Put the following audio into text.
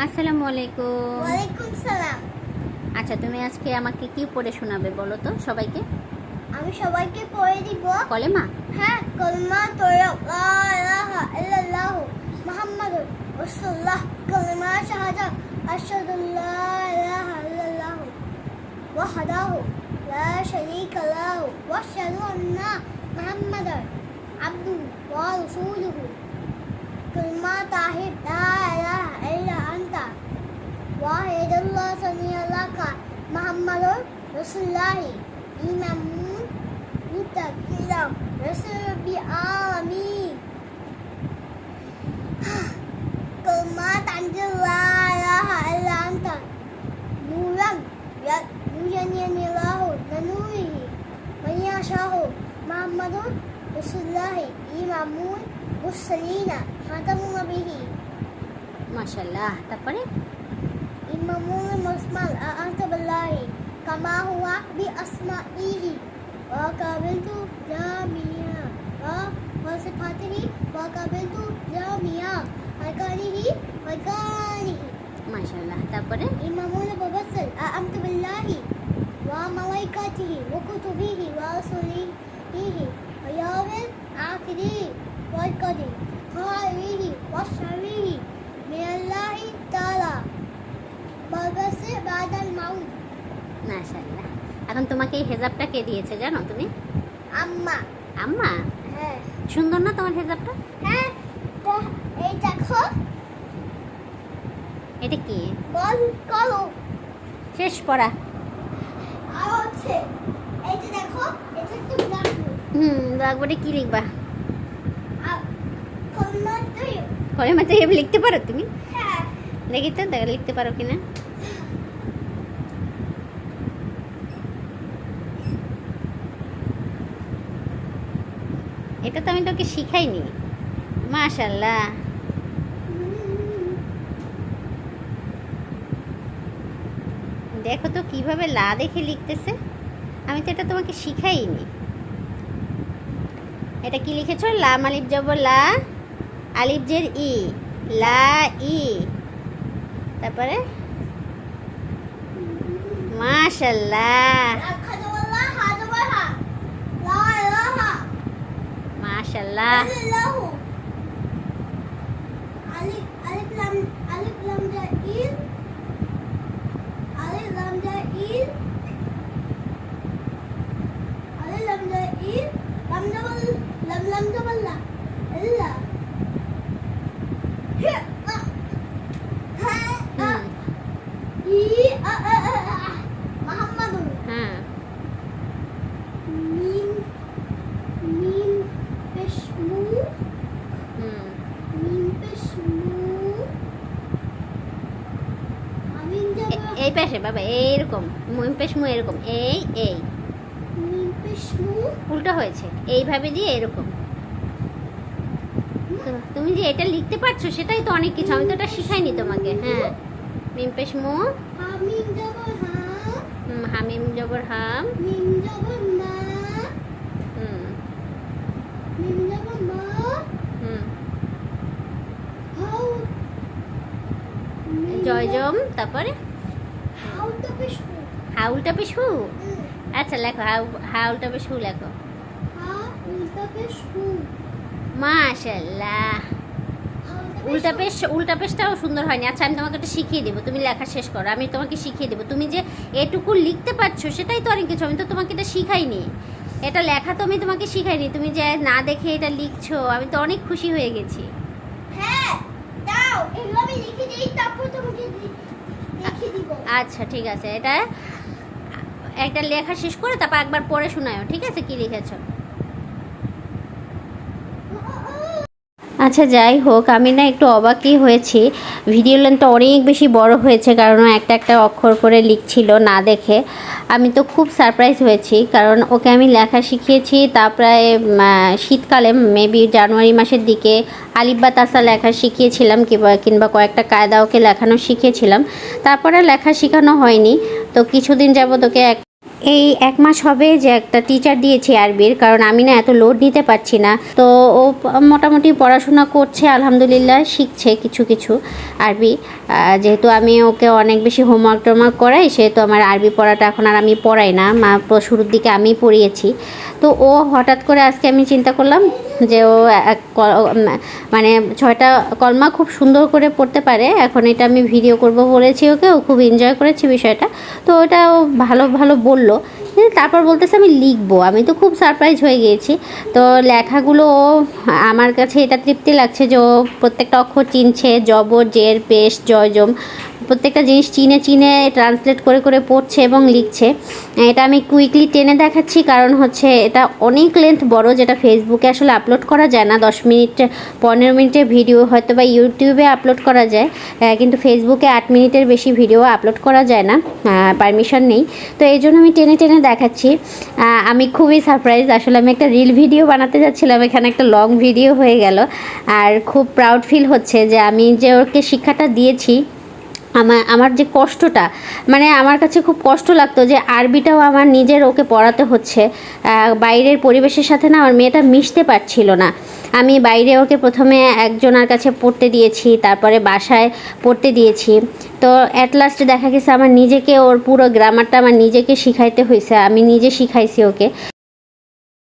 আসসালামু আলাইকুম। ওয়ালাইকুম সালাম। আচ্ছা তুমি আজকে আমাকে কি পড়ে শোনাবে বলো তো সবাইকে? আমি সবাইকে পড়ে দিব। কলেমা? হ্যাঁ কলমা লা ইলাহা ইল্লাল্লাহ মুহাম্মাদুর রাসূলুল্লাহ। কলমা শাহাদাত আশহাদু লা ইলাহা ইল্লাল্লাহ ওয়াহদাহু লা শারীকা লাহু ওয়া আশহাদু আন্না মুহাম্মাদার আবদুহু ওয়া রাসূলুহু। কলমা তাহিদ লা ওয়াহিদুল্লাহ সামিয়াল্লাকা মুহাম্মাদুর রাসূলুল্লাহ ইমামুন মুতাকিলাম রাসূলুল্লাহ আমিন কলমা তানজিলা ইলাহা ইল্লা আনতা নূরান ইয়ানিয়ানিল্লাহু নানুরিহি মান ইয়াশাহু মুহাম্মাদুর রাসূলুল্লাহ ইমামুন মুরসালিনা খাতামুন নবিহি মাশাল্লাহ তারপরে إمامون مسمى أنت بالله كما هو بأسمائه وقابلت جميعا وصفاته وقابلت جميعا أركانه وأركانه মাশাল্লাহ তারপরে إمامون مبصر أنت بالله وملائكته وكتبه ورسله ويوم الآخر والقدر خيره وشره من الله تعالى والبصر بعد الموت মাশাল্লাহ এখন তোমাকে এই হেজাবটা কে দিয়েছে জানো তুমি? আম্মা। আম্মা? হ্যাঁ। সুন্দর না তোমার হেজাবটা? হ্যাঁ এই দেখো। এটা কি? বল করো শেষ পড়া। আর হচ্ছে এই যে দেখো এটা একটু লাগবে হুম ব্ল্যাকবোর্ডে কি লিখবা? কন্যা তুই কলেমা তো লিখতে পারো তুমি? হ্যাঁ। দেখি তো লিখতে পারো কিনা? এটা তো আমি তোকে শিখাইনি। মাশাল্লাহ দেখো তো কীভাবে লা দেখে লিখতেছে। আমি তো এটা তোমাকে শিখাইনি। এটা কি লিখেছো? লা মালিব যাব লা, আলিফ জের ই, লা ই। তারপরে? মাশাল্লাহ lah. alik alik lam alik lam jauin, alik lam jauin, alik lam jauin, lam double, lam lam double lah. এই পাশে বাবা এইরকম মুম পেশমু এরকম। এই এই। উল্টো হয়েছে। এইভাবে দিয়ে এরকম। তুমি যে এটা লিখতে পারছ সেটাই তো অনেক কিছু। আমি তো এটা শিখাইনি তোমাকে। হ্যাঁ। মিম পেশমু আমিন যাব হা। হুম, হামিম জবর হাম। মা। জয়জম তারপরে? হাউলটা পেশু আচ্ছা লেখো হাউ হাউলটা পেশু লেখো। হা। উল্টা মাশাল্লাহ। উল্টা পেশ উল্টা পেশটাও সুন্দর হয়নি। আচ্ছা আমি তোমাকে একটা শিখিয়ে দেবো। তুমি লেখা শেষ করো আমি তোমাকে শিখিয়ে দেবো। তুমি যে এটুকু লিখতে পারছ সেটাই তো অনেক কিছু। আমি তো তোমাকে এটা শিখাইনি। এটা লেখা তো আমি তোমাকে শিখাইনি। তুমি যে না দেখে এটা লিখছো আমি তো অনেক খুশি হয়ে গেছি। হ্যাঁ দাও এগুলো লিখে দিই তারপর তোমাকে দি- লিখে দিব আচ্ছা ঠিক আছে। এটা একটা লেখা শেষ করে তারপর একবার পড়ে শোনায় ঠিক আছে? কি লিখেছো? আচ্ছা যাই হোক, আমি না একটু অবাকই হয়েছি। ভিডিও লেন্থটা অনেক বেশি বড় হয়েছে, কারণ একটা একটা অক্ষর করে লিখছিল না দেখে। আমি তো খুব সারপ্রাইজ হয়েছি, কারণ ওকে আমি লেখা শিখিয়েছি, তা প্রায় শীতকালে মেবি জানুয়ারি মাসের দিকে আলিব্বা তাসা লেখা শিখিয়েছিলাম, কিংবা কিংবা কয়েকটা কায়দা ওকে লেখানো শিখিয়েছিলাম। তারপরে লেখা শেখানো হয়নি, তো কিছুদিন যাবত ওকে এক এই এক মাস হবে যে একটা টিচার দিয়েছি আরবির, কারণ আমি না এত লোড নিতে পারছি না। তো ও মোটামুটি পড়াশোনা করছে, আলহামদুলিল্লাহ শিখছে কিছু কিছু আরবি। যেহেতু আমি ওকে অনেক বেশি হোমওয়ার্ক টোমওয়ার্ক করাই, সেহেতু আমার আরবি পড়াটা এখন আর আমি পড়াই না। মা শুরুর দিকে আমি পড়িয়েছি। তো ও হঠাৎ করে আজকে আমি চিন্তা করলাম যে ও মানে ছয়টা কলমা খুব সুন্দর করে পড়তে পারে। এখন এটা আমি ভিডিও করব বলেছি ওকে, ও খুব এনজয় করেছে বিষয়টা। তো ওটা ও ভালো ভালো বলল। তারপর বলতেছে আমি লিখব। আমি তো খুব সারপ্রাইজ হয়ে গিয়েছি। তো লেখাগুলো ও, আমার কাছে এটা তৃপ্তি লাগছে যে ও প্রত্যেকটা অক্ষর চিনছে। জবর, জের, পেশ, জয়জম। প্রত্যেকটা জিনিস চিনে চিনে ট্রান্সলেট করে করে পড়ছে এবং লিখছে। এটা আমি কুইকলি টেনে দেখাচ্ছি কারণ হচ্ছে এটা অনেক লেন্থ বড় যেটা ফেসবুকে আসলে আপলোড করা যায় না। দশ মিনিট, পনেরো মিনিটের ভিডিও হয়তো বা ইউটিউবে আপলোড করা যায় কিন্তু ফেসবুকে আট মিনিটের বেশি ভিডিও আপলোড করা যায় না পারমিশন নেই। তো এই জন্য আমি টেনে টেনে দেখাচ্ছি। আমি খুবই সারপ্রাইজ আসলে আমি একটা রিল ভিডিও বানাতে যাচ্ছিলাম, এখানে একটা লং ভিডিও হয়ে গেল। আর খুব প্রাউড ফিল হচ্ছে যে আমি যে ওকে শিক্ষাটা দিয়েছি আমার আমার যে কষ্টটা মানে আমার কাছে খুব কষ্ট লাগতো যে আরবিটাও আমার নিজের ওকে পড়াতে হচ্ছে। বাইরের পরিবেশের সাথে না আমার মেয়েটা মিশতে পারছিল না। আমি বাইরে ওকে প্রথমে একজনের কাছে পড়তে দিয়েছি, তারপরে বাসায় পড়তে দিয়েছি। তো অ্যাট লাস্টে দেখা গেছে আমার নিজেকে ওর পুরো গ্রামারটা আমার নিজেকে শিখাইতে হয়েছে আমি নিজে শিখাইছি ওকে।